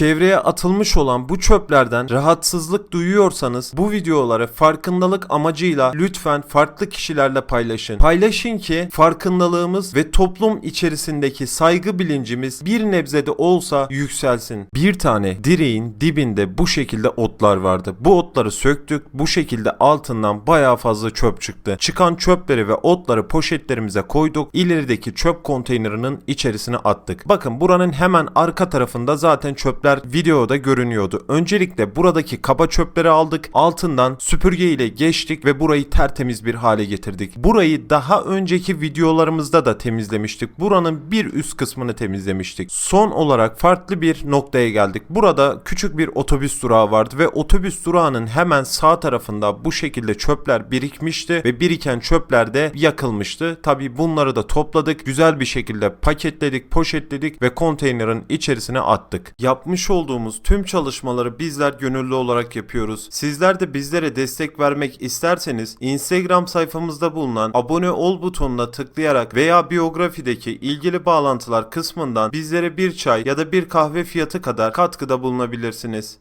Çevreye atılmış olan bu çöplerden rahatsızlık duyuyorsanız bu videoları farkındalık amacıyla lütfen farklı kişilerle paylaşın. Paylaşın ki farkındalığımız ve toplum içerisindeki saygı bilincimiz bir nebzede olsa yükselsin. Bir tane direğin dibinde bu şekilde otlar vardı. Bu otları söktük. Bu şekilde altından bayağı fazla çöp çıktı. Çıkan çöpleri ve otları poşetlerimize koyduk. İlerideki çöp konteynerinin içerisine attık. Bakın buranın hemen arka tarafında zaten çöpler videoda görünüyordu. Öncelikle buradaki kaba çöpleri aldık. Altından süpürge ile geçtik ve burayı tertemiz bir hale getirdik. Burayı daha önceki videolarımızda da temizlemiştik. Buranın bir üst kısmını temizlemiştik. Son olarak farklı bir noktaya geldik. Burada küçük bir otobüs durağı vardı ve otobüs durağının hemen sağ tarafında bu şekilde çöpler birikmişti ve biriken çöpler de yakılmıştı. Tabi bunları da topladık. Güzel bir şekilde paketledik, poşetledik ve konteynerin içerisine attık. Yapmış olduğumuz tüm çalışmaları bizler gönüllü olarak yapıyoruz. Sizler de bizlere destek vermek isterseniz Instagram sayfamızda bulunan abone ol butonuna tıklayarak veya biyografideki ilgili bağlantılar kısmından bizlere bir çay ya da bir kahve fiyatı kadar katkıda bulunabilirsiniz.